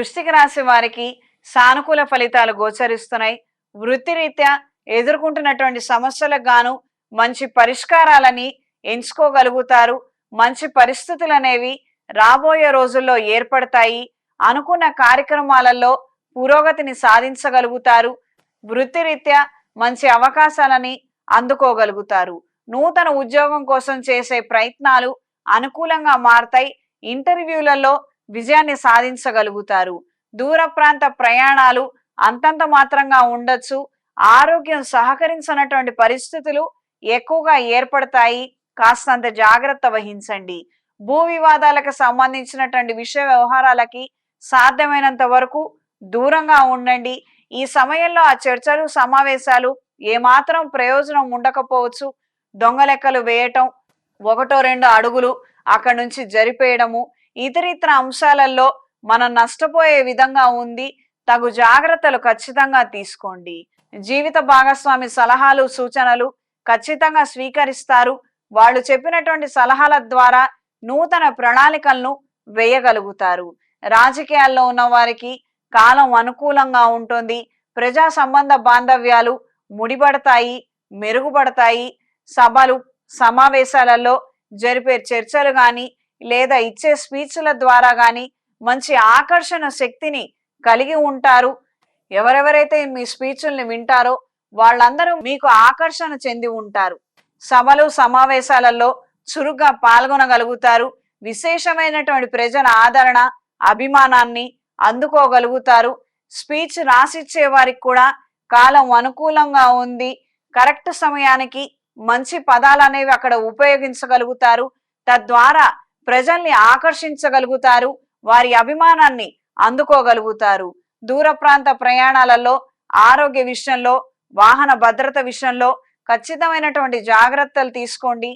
వృశ్చిక రాశి వారికి సానుకూల ఫలితాలు గోచరిస్తున్నాయి. వృత్తిరీత్యా ఎదుర్కొంటున్నటువంటి సమస్యలకు గాను మంచి పరిష్కారాలని ఎంచుకోగలుగుతారు. మంచి పరిస్థితులు అనేవి రాబోయే రోజుల్లో ఏర్పడతాయి. అనుకున్న కార్యక్రమాలలో పురోగతిని సాధించగలుగుతారు. వృత్తిరీత్యా మంచి అవకాశాలని అందుకోగలుగుతారు. నూతన ఉద్యోగం కోసం చేసే ప్రయత్నాలు అనుకూలంగా మారతాయి. ఇంటర్వ్యూలలో విజయాన్ని సాధించగలుగుతారు. దూర ప్రాంత ప్రయాణాలు అంతంత మాత్రంగా ఉండొచ్చు. ఆరోగ్యం సహకరించినటువంటి పరిస్థితులు ఎక్కువగా ఏర్పడతాయి. కాస్తంత జాగ్రత్త వహించండి. భూ వివాదాలకు సంబంధించినటువంటి విషయ వ్యవహారాలకి సాధ్యమైనంత వరకు దూరంగా ఉండండి. ఈ సమయంలో ఆ చర్చలు సమావేశాలు ఏమాత్రం ప్రయోజనం ఉండకపోవచ్చు. దొంగ లెక్కలు వేయటం ఒకటో రెండు అడుగులు అక్కడి నుంచి జరిపేయడము ఇతరితర అంశాలలో మనం నష్టపోయే విధంగా ఉంది. తగు జాగ్రత్తలు ఖచ్చితంగా తీసుకోండి. జీవిత భాగస్వామి సలహాలు సూచనలు ఖచ్చితంగా స్వీకరిస్తారు. వాళ్ళు చెప్పినటువంటి సలహాల ద్వారా నూతన ప్రణాళికలను వేయగలుగుతారు. రాజకీయాల్లో ఉన్న వారికి కాలం అనుకూలంగా ఉంటుంది. ప్రజా సంబంధ బాంధవ్యాలు ముడిపడతాయి మెరుగుపడతాయి. సభలు సమావేశాలలో జరిపే చర్చలు కానీ లేదా ఇచ్చే స్పీచ్ల ద్వారా కానీ మంచి ఆకర్షణ శక్తిని కలిగి ఉంటారు. ఎవరెవరైతే మీ స్పీచ్ల్ని వింటారో వాళ్ళందరూ మీకు ఆకర్షణ చెంది ఉంటారు. సభలు సమావేశాలలో చురుగ్గా పాల్గొనగలుగుతారు. విశేషమైనటువంటి ప్రజల ఆదరణ అభిమానాన్ని అందుకోగలుగుతారు. స్పీచ్ రాసిచ్చే వారికి కూడా కాలం అనుకూలంగా ఉంది. కరెక్ట్ సమయానికి మంచి పదాలు అనేవి అక్కడ ఉపయోగించగలుగుతారు. తద్వారా ప్రజల్ని ఆకర్షించగలుగుతారు వారి అభిమానాన్ని అందుకోగలుగుతారు. దూర ప్రాంత ప్రయాణాలలో ఆరోగ్య విషయంలో వాహన భద్రత విషయంలో ఖచ్చితమైనటువంటి జాగ్రత్తలు తీసుకోండి.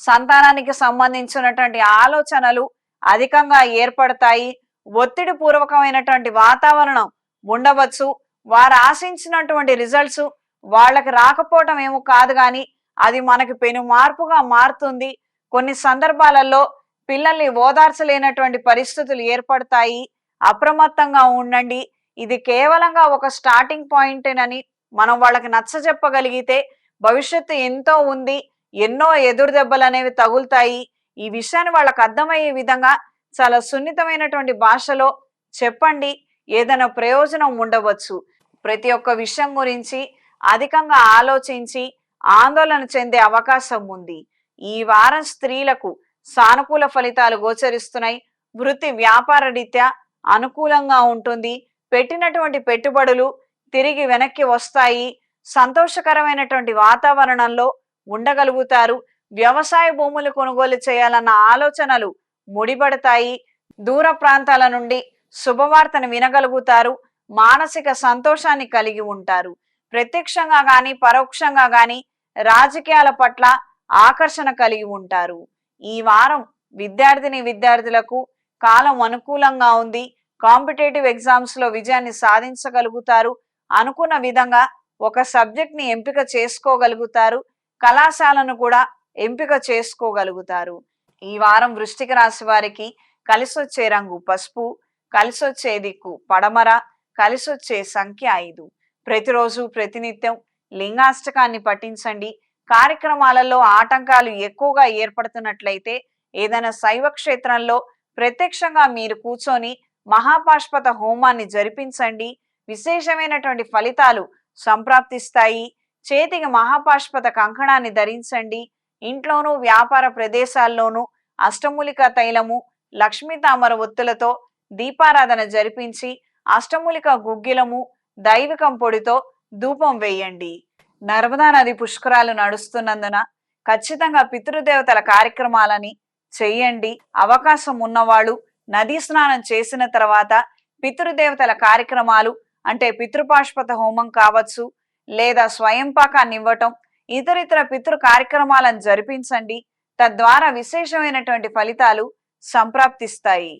సంతానానికి సంబంధించినటువంటి ఆలోచనలు అధికంగా ఏర్పడతాయి. ఒత్తిడి పూర్వకమైనటువంటి వాతావరణం ఉండవచ్చు. వారు ఆశించినటువంటి రిజల్ట్స్ వాళ్ళకి రాకపోవటం ఏమో కాదు కానీ అది మనకి పెను మార్పుగా మారుతుంది. కొన్ని సందర్భాలలో పిల్లల్ని ఓదార్చలేనటువంటి పరిస్థితులు ఏర్పడతాయి. అప్రమత్తంగా ఉండండి. ఇది కేవలంగా ఒక స్టార్టింగ్ పాయింటేనని మనం వాళ్ళకి నచ్చ చెప్పగలిగితే భవిష్యత్తు ఎంతో ఉంది. ఎన్నో ఎదురు దెబ్బలు అనేవి తగులుతాయి. ఈ విషయాన్ని వాళ్ళకు అర్థమయ్యే విధంగా చాలా సున్నితమైనటువంటి భాషలో చెప్పండి. ఏదైనా ప్రయోజనం ఉండవచ్చు. ప్రతి ఒక్క విషయం గురించి అధికంగా ఆలోచించి ఆందోళన చెందే అవకాశం ఉంది. ఈ వారం స్త్రీలకు సానుకూల ఫలితాలు గోచరిస్తున్నాయి. వృత్తి వ్యాపార రీత్యా అనుకూలంగా ఉంటుంది. పెట్టినటువంటి పెట్టుబడులు తిరిగి వెనక్కి వస్తాయి. సంతోషకరమైనటువంటి వాతావరణంలో ఉండగలుగుతారు. వ్యవసాయ భూములు కొనుగోలు చేయాలన్న ఆలోచనలు ముడిపడతాయి. దూర ప్రాంతాల నుండి శుభవార్తను వినగలుగుతారు. మానసిక సంతోషాన్ని కలిగి ఉంటారు. ప్రత్యక్షంగా గాని పరోక్షంగా గాని రాజకీయాల పట్ల ఆకర్షణ కలిగి ఉంటారు. ఈ వారం విద్యార్థిని విద్యార్థులకు కాలం అనుకూలంగా ఉంది. కాంపిటేటివ్ ఎగ్జామ్స్లో విజయాన్ని సాధించగలుగుతారు. అనుకున్న విధంగా ఒక సబ్జెక్ట్ని ఎంపిక చేసుకోగలుగుతారు. కళాశాలను కూడా ఎంపిక చేసుకోగలుగుతారు. ఈ వారం వృష్టిక రాశి వారికి కలిసొచ్చే రంగు పసుపు కలిసొచ్చే దిక్కు పడమర కలిసొచ్చే సంఖ్య ఐదు. ప్రతిరోజు ప్రతినిత్యం లింగాష్టకాన్ని పఠించండి. కార్యక్రమాలలో ఆటంకాలు ఎక్కువగా ఏర్పడుతున్నట్లయితే ఏదైనా శైవ క్షేత్రంలో ప్రత్యక్షంగా మీరు కూర్చొని మహాపాష్పత హోమాన్ని జరిపించండి. విశేషమైనటువంటి ఫలితాలు సంప్రాప్తిస్తాయి. చేతికి మహాపాష్పత కంకణాన్ని ధరించండి. ఇంట్లోనూ వ్యాపార ప్రదేశాల్లోనూ అష్టమూలిక తైలము లక్ష్మీ తామర ఒత్తులతో దీపారాధన జరిపించి అష్టమూలిక గుగ్గిలము దైవికం పొడితో ధూపం వేయండి. నర్మదా నది పుష్కరాలు నడుస్తున్నందున ఖచ్చితంగా పితృదేవతల కార్యక్రమాలని చెయ్యండి అవకాశం ఉన్నవాళ్ళు నదీ స్నానం చేసిన తర్వాత పితృదేవతల కార్యక్రమాలు అంటే పితృపాష్పత హోమం కావచ్చు లేదా స్వయంపాకాన్ని ఇవ్వటం ఇతరితర పితృ కార్యక్రమాలను జరిపించండి. తద్వారా విశేషమైనటువంటి ఫలితాలు సంప్రాప్తిస్తాయి.